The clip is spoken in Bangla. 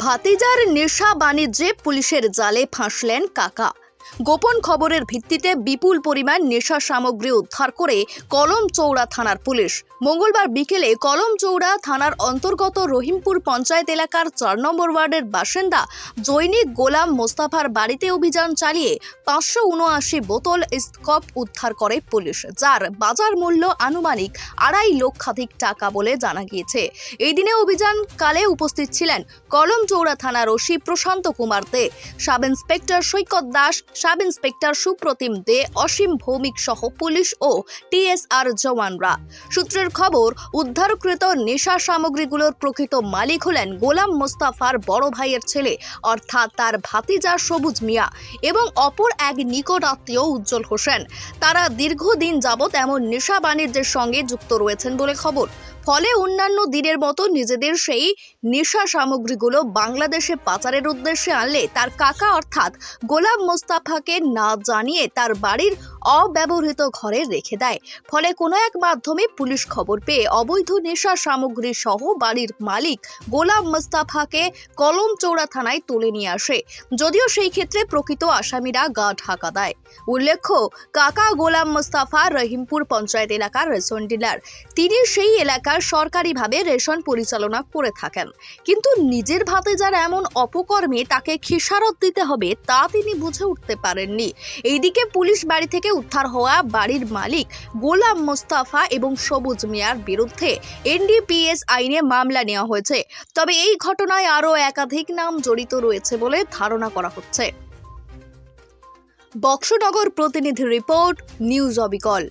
ভাতিজার নেশা বাণিজ্যে পুলিশের জালে ফাঁসলেন কাকা। গোপন খবরের ভিত্তিতে বিপুল পরিমাণ নেশা সামগ্রী উদ্ধার করে কলম চৌড়া থানার পুলিশ। মঙ্গলবার বিকেলে কলম চৌড়া থানার অন্তর্গত রহিমপুর পঞ্চায়েত এলাকার চার নম্বর ওয়ার্ডের বাসিন্দা জৈনিক গোলাম মোস্তাফার বাড়িতে অভিযান চালিয়ে পাঁচশো উনআশি বোতল স্কপ উদ্ধার করে পুলিশ, যার বাজার মূল্য আনুমানিক আড়াই লক্ষাধিক টাকা বলে জানা গিয়েছে। এই দিনে অভিযানকালে উপস্থিত ছিলেন কলম চৌড়া থানার OC Prashanta Kumar De, sub inspector Saikat Das sub inspector Suprotim De, Asim Bhowmik সহ পুলিশ ও টিএসআর জওয়ানরা। সূত্রের খবর, উদ্ধারকৃত নেশা সামগ্রীগুলোর প্রকৃত মালিক হলেন গোলাম মোস্তাফার বড় ভাইয়ের ছেলে, অর্থাৎ তার ভাতিজা সবুজ মিয়া এবং অপর এক নিকট আত্মীয় উজ্জ্বল হোসেন। তারা দীর্ঘদিন যাবৎ এমন নেশা বাণিজ্যের সঙ্গে যুক্ত রয়েছেন বলে খবর। ফলে অন্যান্য দিনের মতো নিজেদের সেই নেশা সামগ্রীগুলো বাংলাদেশে পাচারের উদ্দেশ্যে আনলে তার কাকা অর্থাৎ গোলাম মোস্তাফাকে না জানিয়ে তার বাড়ির অব্যবহৃত ঘরে রেখে দেয়। ফলে কোনো এক মাধ্যমে পুলিশ খবর পেয়ে অবৈধ নেশা সামগ্রী সহ বাড়ির মালিক গোলাম মোস্তাফাকে কলম চৌড়া থানায় তুলে নিয়ে আসে। যদিও সেই ক্ষেত্রে প্রকৃত আসামিরা গা ঢাকা দেয়। উল্লেখ্য, কাকা গোলাম মোস্তাফা রহিমপুর পঞ্চায়েত এলাকার রেশন ডিলার। তিনি সেই এলাকার সরকারিভাবে রেশন পরিচালনা করে থাকেন। কিন্তু নিজের ভাতে যার এমন অপকর্মে তাকে খেসারত দিতে হবে তা তিনি বুঝে উঠতে পারেননি। এইদিকে পুলিশ বাড়ি থেকে উদ্ধার হওয়া বাড়ির মালিক গোলাম মোস্তাফা এবং সবুজ মিয়ার বিরুদ্ধে এনডিপিএস আইনে মামলা নেওয়া হয়েছে। তবে এই ঘটনায় আরও একাধিক নাম জড়িত রয়েছে বলে ধারণা করা হচ্ছে। বক্সনগর প্রতিনিধি রিপোর্ট, নিউজ অবিকল।